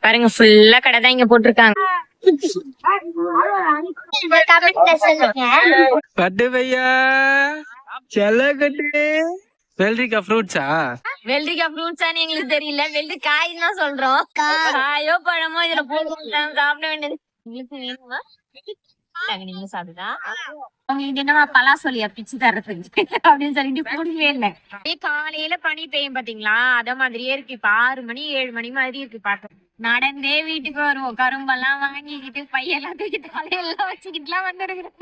பாருங்க ஃபுல்லா கடை தான் இங்க போட்டிருக்காங்க. கட்டு பையா செல்ல கட்டு வெள்ளரிக்கா ஃப்ரூட்ஸா வெள்ளரிக்காய் ஃப்ரூட்ஸான்னு எங்களுக்கு தெரியல. வெள்ளரிக்காய் தான் சொல்றோம். காயோ. பழமோ இதுல போட்டு சாப்பிட வேண்டியது. உங்களுக்கு வேணுமா? இந்தாங்க, நீங்க என்னமா சொல்லியா பிச்சு தர்றதுக்கு? அப்படின்னு சொல்லிட்டு குடிக்கவே இல்ல. காலையில பனி பெய்யும் பாத்தீங்களா? அத மாதிரியே இருக்கு. இப்ப ஆறு மணி ஏழு மணி மாதிரி இருக்கு பாக்க நடந்தே வீட்டுக்கு வருவோம். கரும்பெல்லாம் வாங்கிக்கிட்டு பையெல்லாம் தூக்கி தலையெல்லாம் வச்சுக்கிட்டுலாம் வந்துருக்கிறோம்.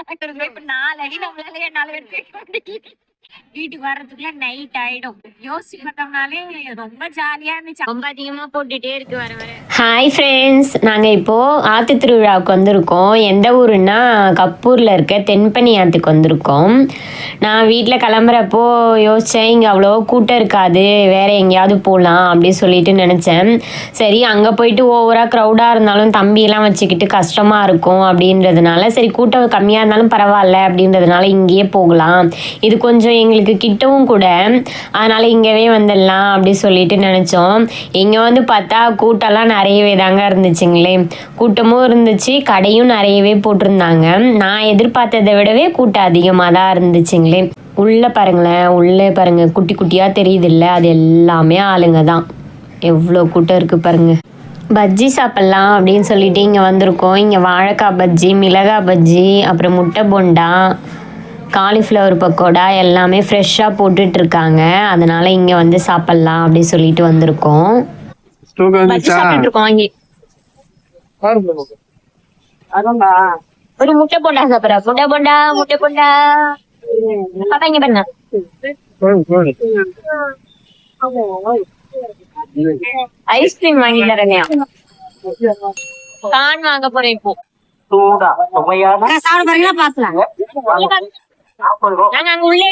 இப்ப நாலு அடி நம்மளால என்னால எடுத்து முடியல. வீட்டுக்கு வர்றதுக்குள்ள நைட் ஆயிடும். யோசிச்சு பார்த்தோம்னாலே ரொம்ப ஜாலியா இருந்துச்சு. ரொம்ப அதிகமா போட்டுட்டே இருக்கு வர வர. ஹாய் ஃப்ரெண்ட்ஸ் நாங்கள் இப்போது ஆத்து திருவிழாவுக்கு வந்திருக்கோம். எந்த ஊருன்னா கப்பூரில் இருக்க தென்பனி ஆற்றுக்கு வந்திருக்கோம். நான் வீட்டில் கிளம்புறப்போ யோசித்தேன் இங்கே அவ்வளோ கூட்டம் இருக்காது. வேறு எங்கேயாவது போகலாம் அப்படி சொல்லிட்டு நினச்சேன். சரி அங்கே போயிட்டு ஓவராக க்ரௌடாக இருந்தாலும் தம்பியெல்லாம் வச்சுக்கிட்டு கஷ்டமாக இருக்கும் அப்படின்றதுனால சரி கூட்டம் கம்மியாக இருந்தாலும் பரவாயில்ல அப்படின்றதுனால இங்கேயே போகலாம். இது கொஞ்சம் எங்களுக்கு கிட்டவும் கூட. அதனால் இங்கேவே வந்துடலாம் அப்படி சொல்லிட்டு நினச்சோம். இங்கே வந்து பார்த்தா கூட்டம்லாம் நிறையவே தாங்க இருந்துச்சுங்களே. கூட்டமும் இருந்துச்சு கடையும் நிறையவே போட்டிருந்தாங்க. நான் எதிர்பார்த்ததை விடவே கூட்டம் அதிகமாக தான் இருந்துச்சுங்களே. உள்ளே பாருங்களேன் உள்ளே பாருங்க. குட்டி குட்டியாக தெரியுதுல்ல அது எல்லாமே ஆளுங்க தான். எவ்வளோ கூட்டம் இருக்குது பாருங்க. பஜ்ஜி சாப்பிட்லாம் அப்படின்னு சொல்லிட்டு இங்கே வந்திருக்கோம். இங்கே வாழைக்காய் பஜ்ஜி மிளகாய் பஜ்ஜி அப்புறம் முட்டை போண்டா காலிஃப்ளவர் பக்கோடா எல்லாமே ஃப்ரெஷ்ஷாக போட்டுட்டு இருக்காங்க அதனால இங்கே வந்து சாப்பிட்லாம் அப்படி சொல்லிட்டு வந்திருக்கோம். ஒரு முட்டை போண்டா சாப்பிடுற. முட்டை போண்டா முட்டை போண்டா. பாப்பா இங்க பாருங்க. ஐஸ்கிரீம் வாங்கி தரேன் கான் வாங்க போறேன் இப்போ. சாப்பிட பாருங்களா பாக்கலாம் நாங்க அங்க உள்ளே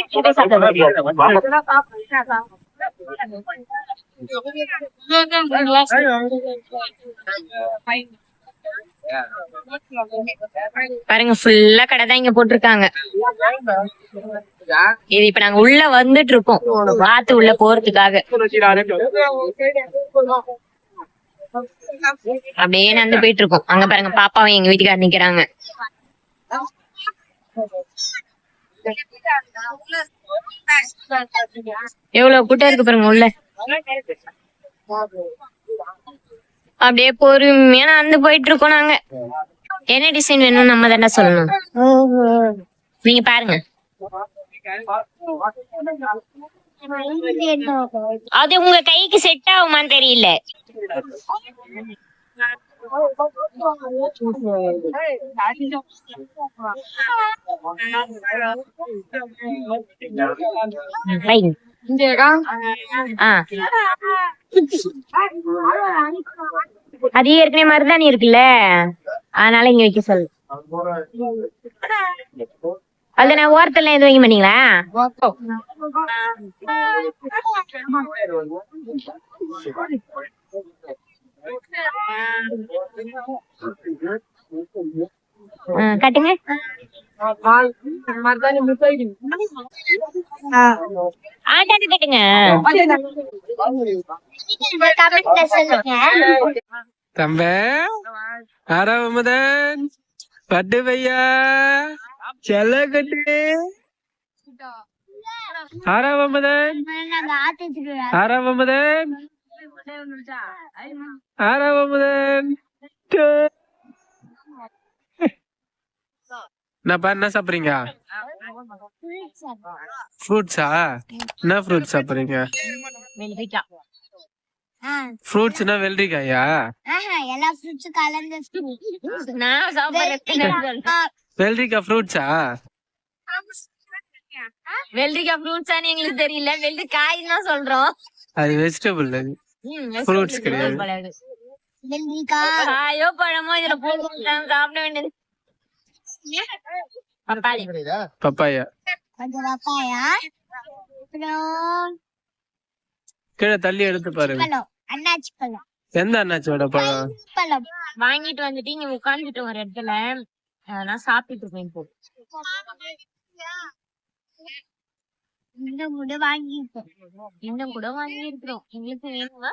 பாருங்க ஃபுல்லா கடை தான் இங்க போட்டிருக்காங்க. இது இப்ப நாங்க உள்ள வந்துட்டு இருக்கோம் வாத்து உள்ள போறதுக்காக. அப்படியே நடந்து போயிட்டு இருக்கோம் அங்க பாருங்க பாப்பாவும் எங்க வீட்டுக்கார நிக்கிறாங்க. எவ்வளவு கூட்டம் இருக்கு பாருங்க உள்ள. அப்படியே பொறுமையா நடந்து போயிட்டு இருக்கோம் நாங்க. என்ன டிசைன் வேணும் நம்ம தானே சொல்லணும். நீங்க பாருங்க. அது உங்க கைக்கு செட் ஆகுமான்னு தெரியல. அது ஏற்கனவே மருதாணி இருக்குல்ல? அதனால இங்க வைக்க சொல்லு. அது நான் ஓரத்துல எதுவும் வைக்க மாட்டீங்களா? கட்டுங்க. ஆட்டாட்டு கட்டுங்க. தம்ப ஆரவமுதன் பட்டு பையா செல்ல கட்டு. ஆரவமுதன் ஆரவமுதன் என்னப்பா என்ன சாப்பிடுறீங்க ஃப்ரூட்ஸா என்ன ஃப்ரூட்ஸ் சாப்பிடுறீங்க? ஃப்ரூட்ஸ்னா வெள்ளரிக்காயா? எல்லா ஃப்ரூட்ஸும் கலந்து நான் சாப்பிடுறேன் வெள்ளரிக்காய் ஃப்ரூட்ஸா வெள்ளரிக்காய் ஃப்ரூட்ஸான்னு எங்களுக்கு தெரியல. வெள்ளரிக்காய் தான் சொல்றோம். அது வெஜிடபிள் அது. Vegetable கிடையாது. போல இது. வெள்ளரிக்காய் காயோ பழமோ இதுல போட்டு சாப்பிட வேண்டியது. பப்பாளி. பப்பாயா? கொஞ்சம் பப்பாயா? அப்புறம் கீழே தள்ளி எடுத்து பாருங்க. அண்ணாச்சி பழம். எந்த அண்ணாச்சியோட பழம்? பழம். வாங்கிட்டு வந்துட்டு இங்க உட்கார்ந்துட்டு ஒரு இடத்துல அதெல்லாம் சாப்பிட்டுட்டு இருக்கேன் இப்போ. இன்னும் கூட வாங்கியிருக்கோம். இன்னும் கூட வாங்கி இருக்கிறோம் உங்களுக்கு வேணுமா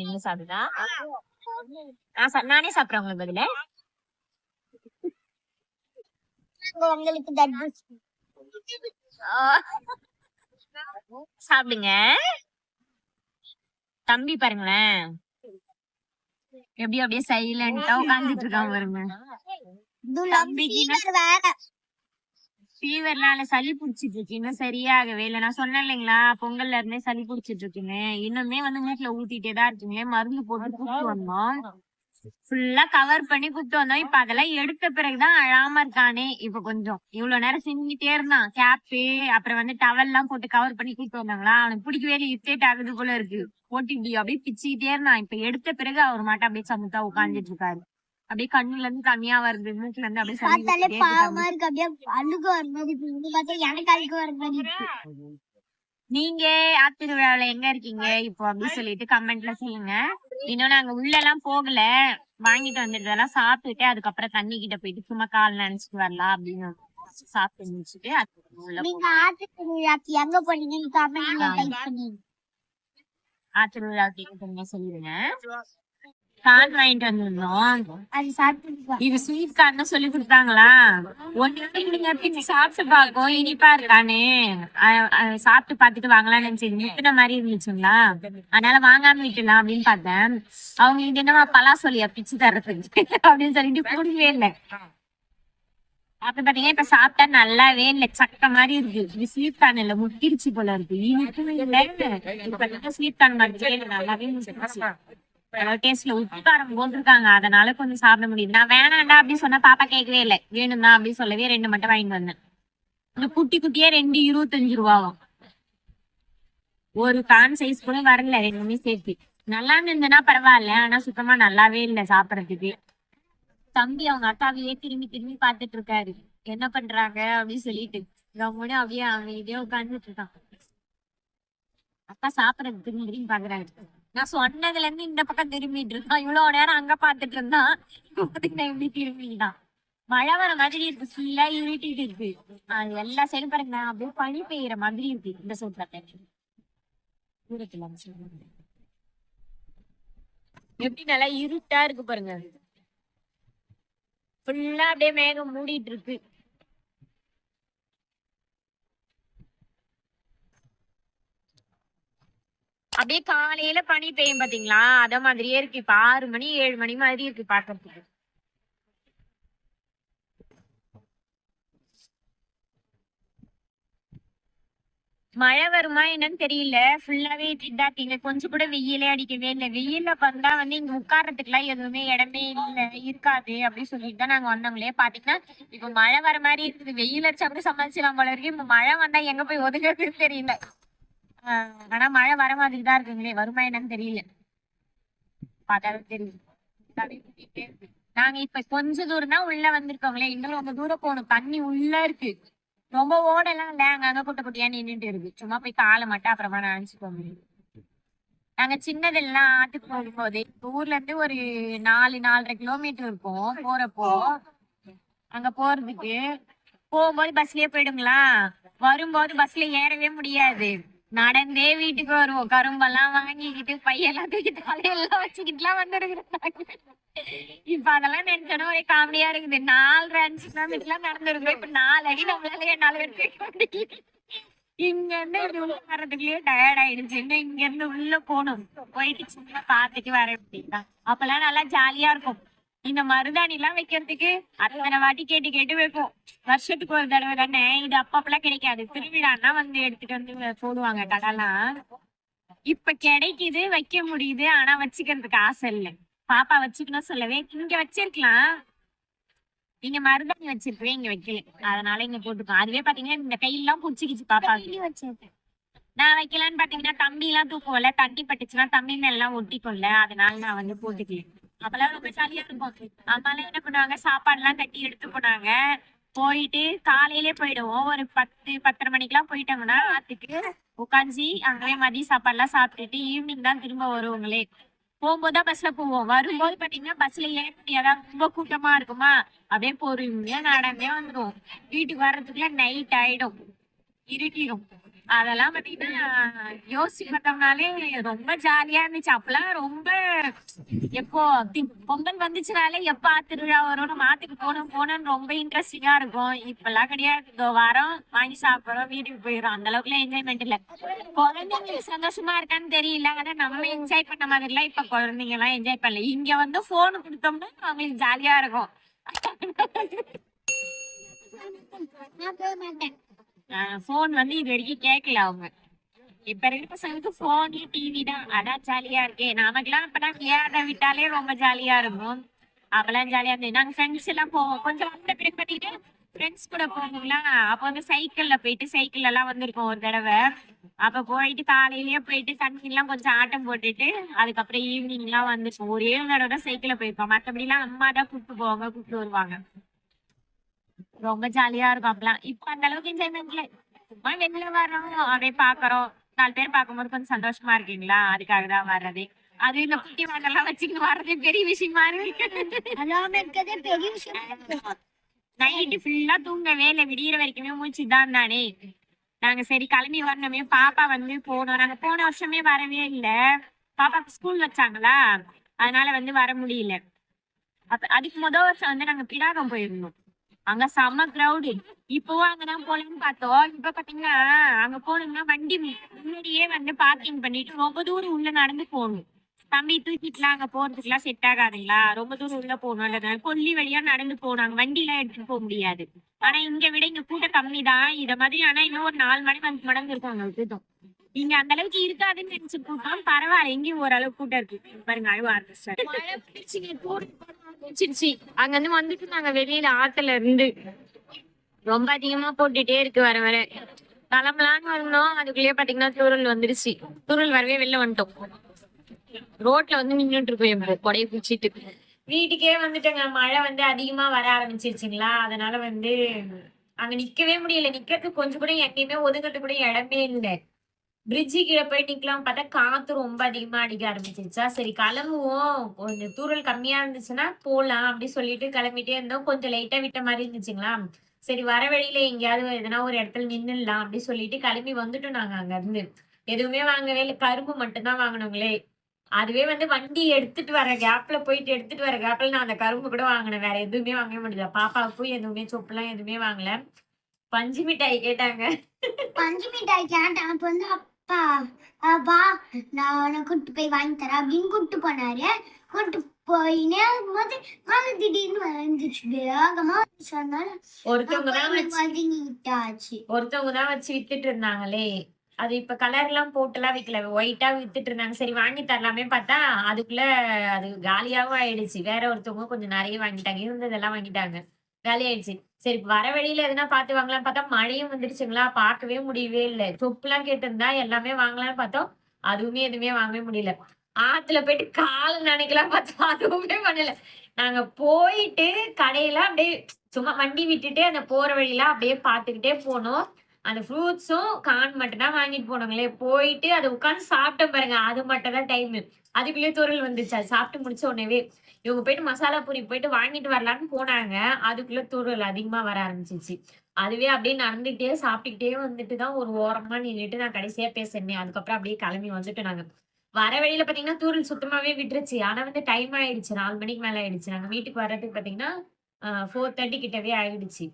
நீங்க சாப்பிடுதா? நான் நானே சாப்பிடுறேன் உங்களுக்கு பதில. உங்களுக்கு சாப்பிடுங்க. தம்பி பாருங்களேன். எப்படி அப்படியே சைலண்டா உட்கார்ந்துட்டு இருக்கான் பாருங்க. ஃபீவர்னால சளி புடிச்சிட்டு இருக்கு இன்னும் சரியாகவே இல்லை. நான் சொன்னேன் இல்லைங்களா? பொங்கல்ல இருந்தே சளி புடிச்சிட்டு இருக்குன்னு இன்னுமே வந்து மூக்குல ஊத்திட்டே தான் இருக்குங்க. மருந்து போட்டு கூப்பிட்டு வந்தோம். ஃபுல்லா கவர் பண்ணி கூப்பிட்டு வந்தோம். இப்ப அதெல்லாம் எடுத்த பிறகுதான் அழாம இருக்கானே. இப்ப கொஞ்சம் இவ்வளவு நேரம் சிந்திட்டே இருந்தான். கேப்பு அப்புறம் வந்து டவல் எல்லாம் போட்டு கவர் பண்ணி கூப்பிட்டு வந்தாங்களா? அவனுக்கு பிடிக்கவே இரிட்டேட் ஆகுது போல இருக்கு. போட்டு அப்படியே பிச்சுக்கிட்டே இருந்தான். இப்ப எடுத்த பிறகு அவர் மட்டும் அப்படியே சமுத்தா உட்கார்ந்துட்டு இருக்காரு. அப்படியே கண்ணுல இருந்து தனியா வருது மூக்குல இருந்து அப்படியே பார்த்தாலே பாவமா இருக்கு அப்படியே அழுக வர மாதிரி இருக்கு. பார்த்தா எனக்கு அழுக வர மாதிரி இருக்கு. நீங்க ஆத்திருவிழாவில எங்க இருக்கீங்க? இப்போ அப்படி சொல்லிட்டு கமெண்ட்ல சொல்லுங்க. இன்னும் நாங்க உள்ள எல்லாம் போகல. வாங்கிட்டு வந்துட்டதெல்லாம் சாப்பிட்டுட்டு அதுக்கப்புறம் தண்ணி கிட்ட போயிட்டு சும்மா கால் நினைச்சிட்டு வரலாம் அப்படின்னு சாப்பிட்டு முடிச்சுட்டு நீங்க ஆத்து திருவிழாக்கு எங்க போனீங்கன்னு கமெண்ட்ல டைப் பண்ணி ஆத்திருவிழாவுக்கு சொல்லிடுங்க கான் வாங்கிட்டு வந்திருந்தோம். அது சாப்பிட்டு இது ஸ்வீட் கார்ன்னு சொல்லி கொடுத்தாங்களா? ஒன்னு நீங்க பிச்சு சாப்பிட்டு பார்க்கும் இனிப்பா இருக்கானே. சாப்பிட்டு பார்த்துட்டு வாங்கலாம்னு நினைச்சு நிறுத்தின மாதிரி இருந்துச்சுங்களா? அதனால வாங்காம விட்டுலாம் அப்படின்னு பார்த்தேன். அவங்க இது என்னமா பலா சொல்லியா பிச்சு தர்றதுக்கு? அப்படின்னு சொல்லிட்டு கூடவே இல்லை. அப்ப பாத்தீங்கன்னா இப்ப சாப்பிட்டா நல்லாவே இல்ல. சக்க மாதிரி இருக்கு. இது ஸ்வீட் கார்ன் இல்ல. முட்டிருச்சு போல இருக்கு. ஸ்வீட் கார்ன் இல்ல. நல்லாவே கேஸ்ல டேஸ்ட்ல உப்பு காரம் போட்டிருக்காங்க. அதனால கொஞ்சம் சாப்பிட முடியுது. நான் வேணாண்டா அப்படின்னு சொன்னா பாப்பா கேட்கவே இல்லை. வேணும் தான் அப்படின்னு சொல்லவே ரெண்டு மட்டும் வாங்கிட்டு வந்தேன். இந்த குட்டி குட்டியே ரெண்டு இருபத்தஞ்சு ரூபாவும் ஒரு கான் சைஸ் கூட வரல. ரெண்டுமே சேர்த்து. நல்லா இருந்ததுன்னா பரவாயில்ல. ஆனா சுத்தமா நல்லாவே இல்லை சாப்பிடறதுக்கு. தம்பி அவங்க அக்காவையே திரும்பி திரும்பி பார்த்துட்டு இருக்காரு. என்ன பண்றாங்க அப்படின்னு சொல்லிட்டு. கம்முனு அப்படியே இதே உட்கார்ந்துட்டு இருக்கான். அக்கா சாப்பிடறது திரும்பி திரும்பி பாக்குறாரு. நான் சொன்னதுல இருந்து இந்த பக்கம் திரும்பிட்டு இருக்கான் இவ்வளவு நேரம் அங்க பாத்துட்டு இருந்தான். இப்ப பாத்தீங்கன்னா இப்படி திரும்பிட்டான். மழை வர மாதிரி இருக்கு. ஃபுல்லா இருட்டிட்டு இருக்கு. அது எல்லா சைடும் பாருங்க. அப்படியே பனி பெய்யற மாதிரி இருக்கு இந்த சைடு தூரத்துல எப்படி நல்லா இருட்டா இருக்கு பாருங்க. ஃபுல்லா அப்படியே மேகம் மூடிட்டு இருக்கு. அப்படியே காலையில பனி பெய்யும் பாத்தீங்களா? அத மாதிரியே இருக்கு. இப்ப ஆறு மணி ஏழு மணி மாதிரி இருக்கு பாக்குறதுக்கு. மழை வருமா என்னன்னு தெரியல. ஃபுல்லாவே திண்டாட்டிங்க கொஞ்சம் கூட வெயிலே அடிக்கவே இல்லை. வெயில்ல வந்தா வந்து இங்க உட்கார்றதுக்குலாம் எதுவுமே இடமே இல்ல. இருக்காது அப்படின்னு சொல்லிட்டு தான் நாங்க வந்தவங்களே. பாத்தீங்கன்னா இப்ப மழை வர மாதிரி இருக்குது. வெயில் அடிச்சா கூட சமாளிச்சிடலாம் போல இருக்கு. இப்ப மழை வந்தா எங்க போய் ஒதுங்கிறதுன்னு தெரியல. ஆனா மழை வர மாதிரி தான் இருக்குங்களே. வருமா என்னன்னு தெரியல. பார்த்தாலும் தெரியும் நாங்க இப்ப கொஞ்ச தூரம் தான் உள்ள வந்திருக்கோங்களே. இன்னும் ரொம்ப தூரம் போகணும். தண்ணி உள்ள இருக்கு. ரொம்ப ஓடெல்லாம் இல்ல. அங்க அங்க குட்டை குட்டியா நின்னுட்டு இருக்கு. சும்மா போய் காலை மட்டும் அப்புறமா நினைச்சுக்கோ முடியும் நாங்க சின்னதெல்லாம் ஆத்துக்கு போகும்போது ஊர்ல இருந்து ஒரு நாலு நாலரை கிலோமீட்டர் இருக்கும் போறப்போ. அங்க போறதுக்கு போகும்போது பஸ்லயே போயிடுங்களா? வரும்போது பஸ்ல ஏறவே முடியாது. நடந்தே வீட்டுக்கு வருவோம். கரும்பெல்லாம் வாங்கிக்கிட்டு பையெல்லாம் தூக்கிட்டு தலையெல்லாம் வச்சுக்கிட்டுலாம் வந்துருக்குறாங்க இப்ப அதெல்லாம் நினைச்சோன்னா ஒரே காமெடியா இருக்குது. நாலு அஞ்சு கிலோமீட்டர்லாம் நடந்துருக்குறோம் இப்ப நாலு அடி நம்மளால என்னால எடுத்து வைக்க இங்க இருந்து இப்படி உள்ள வர்றதுக்குள்ளேயே டயர்ட் ஆயிடுச்சு. இன்னும் இங்க இருந்து உள்ள போகணும். போயிட்டு சும்மா பாத்துட்டு வர அப்படின்னா அப்பெல்லாம் நல்லா ஜாலியா இருக்கும். இந்த மருதாணி எல்லாம் வைக்கிறதுக்கு அத்தனை வாட்டி கேட்டு கேட்டு வைப்போம். வருஷத்துக்கு ஒரு தடவை தானே இது அப்பப்பெல்லாம் கிடைக்காது. திருவிழான்னா வந்து எடுத்துட்டு வந்து போடுவாங்க கடலாம். இப்ப கிடைக்குது வைக்க முடியுது ஆனா வச்சுக்கிறதுக்கு ஆசை இல்லை. பாப்பா வச்சுக்கணும் சொல்லவே இங்க வச்சிருக்கலாம். நீங்க மருதாணி வச்சிருக்கவே இங்க வைக்கல. அதனால இங்க போட்டுக்கோம் அதுவே பாத்தீங்கன்னா இந்த கையெல்லாம் புடிச்சுக்கிச்சு பாப்பா வச்சிருக்கேன். நான் வைக்கலான்னு பாத்தீங்கன்னா தம்பி எல்லாம் தூக்குவோம்ல தண்ணி பட்டுச்சுன்னா தம்பி மேல எல்லாம் ஒட்டிக்கும்ல அதனால நான் வந்து போட்டுக்கல. அப்பெல்லாம் ரொம்ப ஜாலியா இருக்கும் அம்மாலாம் என்ன பண்ணுவாங்க சாப்பாடு எல்லாம் கட்டி எடுத்து போனாங்க. போயிட்டு காலையிலே போயிடுவோம். ஒரு பத்து பத்தரை மணிக்கெல்லாம் போயிட்டாங்கன்னா ஆத்துக்கு உட்காந்து அங்கேயே மதிய சாப்பாடு எல்லாம் சாப்பிட்டுட்டு ஈவினிங் தான் திரும்ப வருவாங்களே. போகும்போது தான் பஸ்ல போவோம். வரும்போது பாத்தீங்கன்னா பஸ்ல ஏற முடியாதா? ரொம்ப கூட்டமா இருக்குமா? அப்படியே பொறுமையா நடந்தே வந்துடும் வீட்டுக்கு வர்றதுக்குள்ள நைட் ஆயிடும். இருட்டிடும். அதெல்லாம் பாத்தீங்கன்னா யோசிச்சு பார்த்தோம்னாலே ரொம்ப ஜாலியா இருந்துச்சு. அப்பெல்லாம் ரொம்ப எப்போ தி- பொங்கல் வந்துச்சுனாலே எப்ப திருவிழா வரும் நம்ம ஆத்துக்கு போகணும் போகணும்னு ரொம்ப இன்ட்ரெஸ்டிங்கா இருக்கும். இப்பெல்லாம் கிடையாது. இதோ வரோம் வாங்கி சாப்பிடுறோம் வீட்டுக்கு போயிடும் அந்த அளவுக்குலாம் என்ஜாய்மெண்ட் இல்ல. குழந்தைங்களுக்கு சந்தோஷமா இருக்கான்னு தெரியல. ஆனா நம்ம என்ஜாய் பண்ண மாதிரி எல்லாம் இப்ப குழந்தைங்க எல்லாம் என்ஜாய் பண்ணல. இங்க வந்து போன் கொடுத்தோம்னா அவங்களுக்கு ஜாலியா இருக்கும். நான் போக மாட்டேன். ஃபோன் வந்து இது வரைக்கும் கேட்கல அவங்க. இப்ப இருக்கிற பசங்களுக்கு போன் டிவி தான். அதான் ஜாலியா இருக்கே. நமக்கெல்லாம் அப்பதான் விளையாட விட்டாலே ரொம்ப ஜாலியா இருக்கும். அப்பெல்லாம் ஜாலியா இருந்தது. நாங்க ஃப்ரெண்ட்ஸ் எல்லாம் போவோம். கொஞ்சம் வந்த பிறகு பாத்தீங்கன்னா ஃப்ரெண்ட்ஸ் கூட போவோங்களா அப்ப வந்து சைக்கிள்ல போயிட்டு சைக்கிள் எல்லாம் வந்திருக்கோம் ஒரு தடவை. அப்ப போயிட்டு காலையிலயே போயிட்டு தண்ணி எல்லாம் கொஞ்சம் ஆட்டம் போட்டுட்டு அதுக்கப்புறம் ஈவினிங் எல்லாம் வந்துருக்கோம் ஒரே ஒரு தடவை தான் சைக்கிள்ல போயிருக்கோம். மத்தபடி எல்லாம் அம்மா தான் கூப்பிட்டு போவாங்க கூப்பிட்டு வருவாங்க. ரொம்ப ஜாலியா இருக்கும் அப்பெல்லாம் இப்ப அந்த அளவுக்கு என்ஜாய்மெண்ட் இல்ல. சும்மா வெளில வர்றோம் அப்படியே பாக்குறோம். நாலு பேர் பார்க்கும்போது கொஞ்சம் சந்தோஷமா இருக்கீங்களா? அதுக்காக தான் வர்றதே. அது இந்த குட்டி வாங்கெல்லாம் வச்சுக்கிட்டு வர்றதே பெரிய விஷயமா இருக்கு. நைட்டு ஃபுல்லா தூங்கவே இல்லை. விடியிற வரைக்குமே மூச்சு தான் தானே நாங்க சரி கிளம்பி வரணுமே. பாப்பா வந்து போனோம் நாங்க போன வருஷமே வரவே இல்ல. பாப்பாக்கு ஸ்கூல் வச்சாங்களா? அதனால வந்து வர முடியல. அப்ப அதுக்கு முதல் வருஷம் வந்து நாங்க பிடாகம் போயிருந்தோம். அங்க செம்ம கிரௌடு இப்பவும் அங்கதான் போலன்னு பார்த்தோம். இப்ப பாத்தீங்கன்னா அங்க போனோம்னா வண்டி முன்னாடியே வந்து பார்க்கிங் பண்ணிட்டு ரொம்ப தூரம் உள்ள நடந்து போகணும். தம்பி தூக்கிட்டுலாம் அங்க போறதுக்குலாம் செட் ஆகாதுங்களா? ரொம்ப தூரம் உள்ள போகணுன்றதுனால கொல்லி வழியா நடந்து போனாங்க வண்டி எல்லாம் எடுத்துட்டு போக முடியாது. ஆனா இங்க விட இங்க கூட்டம் கம்மி தான். இத மாதிரி ஆனா இன்னும் ஒரு நாலு மணி அஞ்சு மடங்கு இருக்காங்க கூட்டம் இங்க அந்த அளவுக்கு இருக்காதுன்னு நினைச்சு கூட்டம் பரவாயில்ல இங்கேயும் ஓரளவு கூட்டம் இருக்கு. பாருங்க அழுவ ஆரம்பிச்சிருச்சு அங்க இருந்து வந்துட்டு நாங்க வெளியில ஆத்துல இருந்து. ரொம்ப அதிகமா போட்டுட்டே இருக்கு வர வர. கிளம்பலான்னு வந்தோம். அதுக்குள்ளேயே பாத்தீங்கன்னா தூரல் வந்துருச்சு. தூரல் வரவே வெளில வந்துட்டோம். ரோட்ல வந்து நின்னுட்டு இருக்கோம் இப்போ கொடைய பிடிச்சிட்டு. வீட்டுக்கே வந்துட்டேங்க. மழை வந்து அதிகமா வர ஆரம்பிச்சிருச்சுங்களா? அதனால வந்து அங்க நிக்கவே முடியல. நிக்கிறதுக்கு கொஞ்சம் கூட எங்கேயுமே ஒதுங்கிறது கூட இடமே இல்லை. பிரிட்ஜு கீழே போய் நிக்கலாம். பார்த்தா காத்து ரொம்ப அதிகமா அடிக்க ஆரம்பிச்சிருச்சா. சரி கிளம்புவோம். கொஞ்சம் தூரல் கம்மியா இருந்துச்சுன்னா போலாம் அப்படி சொல்லிட்டு கிளம்பிட்டே இருந்தோம். கொஞ்சம் லைட்டா விட்ட மாதிரி இருந்துச்சுங்களா? சரி வர வழியில எங்கேயாவது எதனா ஒரு இடத்துல நின்னுடலாம் அப்படின்னு சொல்லிட்டு கிளம்பி வந்துட்டோம் நாங்க அங்க இருந்து எதுவுமே வாங்கவே இல்லை. கரும்பு மட்டும்தான் வாங்கினோங்களே. அதுவே வந்து வண்டி எடுத்துட்டு வர கேப்ல போயிட்டு எடுத்துட்டு வர கேப்ல நான் அந்த கரும்பு கூட வாங்கினேன். வேற எதுவுமே வாங்கவே முடியல. பாப்பாவுக்கும் எதுவுமே சொப்புலாம் எதுவுமே வாங்கல. பஞ்சு மிட்டாய் கேட்டாங்க. பஞ்சு மிட்டாய் கேட்டேன். அப்ப வந்து அப்பா வா நான் உன்னை கூட்டு போய் வாங்கி தரேன் அப்படின்னு கூட்டு போனாரு. கூட்டு போயினே போது மழை திடீர்னு வந்துச்சு வேகமா. அதனால ஒருத்தவங்க தான் வச்சு ஒருத்தவங்க தான் வச்சு வித்துட்டு இருந்தாங்களே. அது இப்ப கலர் எல்லாம் போட்டுலாம் விக்கல. ஒயிட்டா வித்துட்டு இருந்தாங்க. சரி வாங்கி தரலாமே பார்த்தா அதுக்குள்ள அது காலியாவும் ஆயிடுச்சு. வேற ஒருத்தவங்க கொஞ்சம் நிறைய வாங்கிட்டாங்க. இருந்ததெல்லாம் வாங்கிட்டாங்க. காலி ஆயிடுச்சு சரி வர வழியில எதுனா பார்த்து வாங்கலாம்னு பார்த்தா மழையும் வந்துருச்சுங்களா பார்க்கவே முடியவே இல்லை. சொப்புலாம் கேட்டிருந்தா எல்லாமே வாங்கலாம்னு பார்த்தோம். அதுவுமே எதுவுமே வாங்கவே முடியல. ஆத்துல போயிட்டு கால் நினைக்கலாம் பார்த்தோம். அதுவுமே பண்ணல. நாங்க போயிட்டு கடையில அப்படியே சும்மா வண்டி விட்டுட்டு அந்த போற வழியில அப்படியே பார்த்துக்கிட்டே போனோம். அந்த ஃப்ரூட்ஸும் கான் மட்டும் தான் வாங்கிட்டு போனோங்களே போயிட்டு அதை உட்காந்து சாப்பிட்டோம் பாருங்க. அது மட்டும் தான் டைம் அதுக்குள்ளேயே துரல் வந்துச்சு. அது சாப்பிட்டு முடிச்ச உடனே இவங்க போயிட்டு மசாலா பூரி போயிட்டு வாங்கிட்டு வரலான்னு போனாங்க. அதுக்குள்ள துரல் அதிகமா வர ஆரம்பிச்சிச்சு. அதுவே அப்படியே நடந்துகிட்டே சாப்பிட்டுக்கிட்டே வந்துட்டு தான் ஒரு ஓரமா நின்றுட்டு நான் கடைசியா பேசினேன். அதுக்கப்புறம் அப்படியே கிளம்பி வந்துட்டு நாங்க. வர வழியில பாத்தீங்கன்னா தூரல் சுத்தமாவே விட்டுருச்சு. ஆனா வந்து டைம் ஆயிடுச்சு. நாலு மணிக்கு மேல ஆயிடுச்சு. நாங்க வீட்டுக்கு வர்றதுக்கு பாத்தீங்கன்னா ஃபோர் தேர்ட்டி கிட்டவே ஆயிடுச்சு.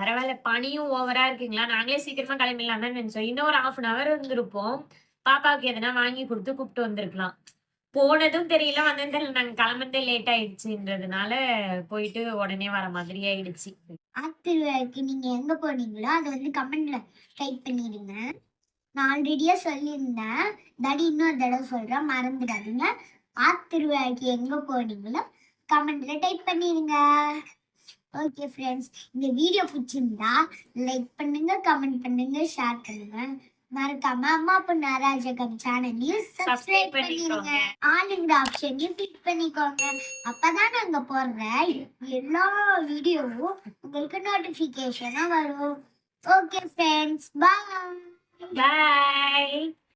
பரவாயில்ல பனியும் ஓவரா இருக்குங்களா? நாங்களே சீக்கிரமா கிளம்பிடலாம் தான் நினைச்சோம். இன்னும் ஒரு ஹாஃப் அன் அவர் இருந்திருப்போம். பாப்பாவுக்கு எதனா வாங்கி கொடுத்து கூப்பிட்டு வந்திருக்கலாம். போனதும் தெரியல வந்ததும் தெரியல. நாங்க கிளம்புறதே லேட் ஆயிடுச்சுன்றதுனால போயிட்டு உடனே வர மாதிரி ஆயிடுச்சு. ஆத்திருவாக்கு நீங்க எங்க போனீங்களோ அதை வந்து கமெண்ட்ல டைப் பண்ணிடுங்க. நான் ஆல்ரெடியா சொல்லியிருந்தேன். தடி இன்னொரு தடவை சொல்றேன் மறந்துடாதீங்க. ஆத்திருவாக்கு எங்க போனீங்களோ கமெண்ட்ல டைப் பண்ணிடுங்க. ஓகே ஃப்ரெண்ட்ஸ் இந்த வீடியோ பிடிச்சிருந்தா லைக் பண்ணுங்க கமெண்ட் பண்ணுங்க ஷேர் பண்ணுங்க. மறக்காம அம்மா அப்பா நாராஜகம் சேனலையும் சப்ஸ்கிரைப். பண்ணிடுங்க ஆளுங்கிற ஆப்ஷனையும் கிளிக் பண்ணிக்கோங்க. அப்பதான் நாங்க போடுற எல்லா வீடியோவும் உங்களுக்கு நோட்டிபிகேஷனா வரும். ஓகே ஃப்ரெண்ட்ஸ் பாய் பாய்